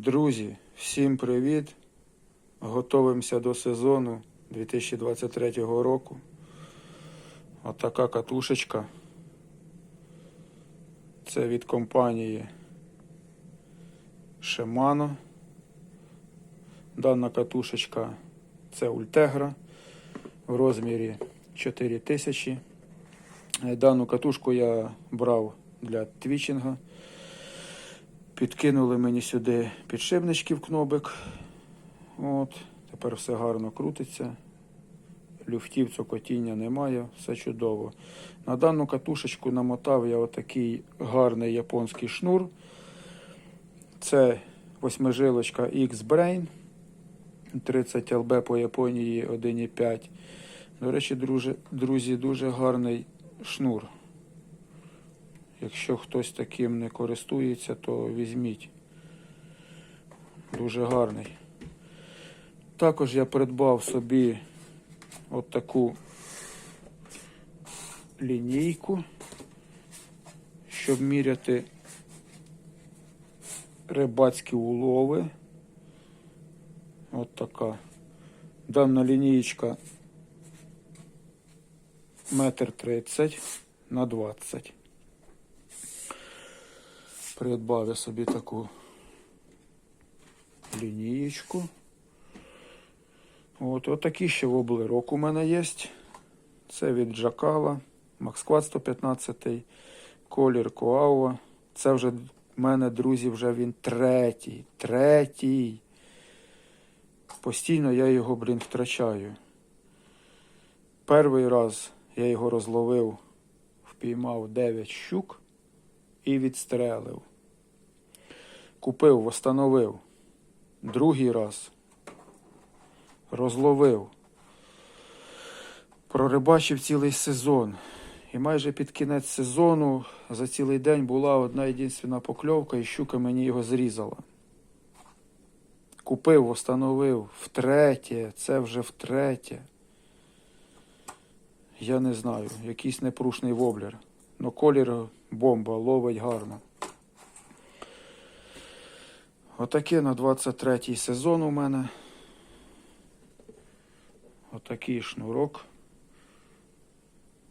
Друзі, всім привіт! Готовимося до сезону 2023 року. Отака катушечка. Це від компанії Shimano. Дана катушечка це Ultegra в розмірі 4000. Е, Дану катушку я брав для твічинга. Підкинули мені сюди підшипничків кнобик. От, тепер все гарно крутиться. Люфтів цокотіння немає, все чудово. На дану катушечку намотав я отакий гарний японський шнур. Це восьмижилочка X-Brain. 30 ЛБ по Японії 1,5. До речі, друзі, дуже гарний шнур. Якщо хтось таким не користується, то візьміть. Дуже гарний. Також я придбав собі от таку лінійку, щоб міряти рибацькі улови. От така. Дана лінієчка метр тридцять на 20. Придбав я собі таку лінієчку. От, отакі ще воблерок у мене є. Це від Джакала, Максквад 115, колір Коауа. Це вже в мене, друзі, вже він третій. Третій. Постійно я його, блін, втрачаю. Перший раз я його розловив, впіймав 9 щук і відстрелив. Купив, встановив. Другий раз розловив. Прорибачив цілий сезон. І майже під кінець сезону за цілий день була одна єдинственна покльовка, і щука мені його зрізала. Купив, встановив втретє, це вже втретє. Я не знаю, якийсь непрушний воблер. Но колір бомба, ловить гарно. Отаке на 23-й сезон у мене. Отакий шнурок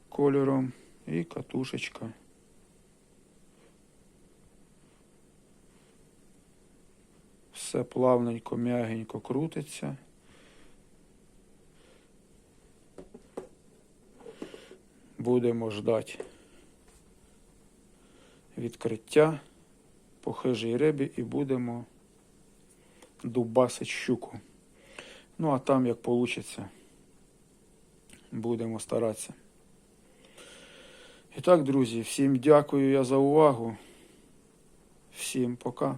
кольором і катушечка. Все плавненько, м'ягенько крутиться. Будемо ждати відкриття по хижій рибі і будемо дубасить щуку. Ну, а там як вийде, будемо старатися. І так, друзі, всім дякую я за увагу. Всім пока.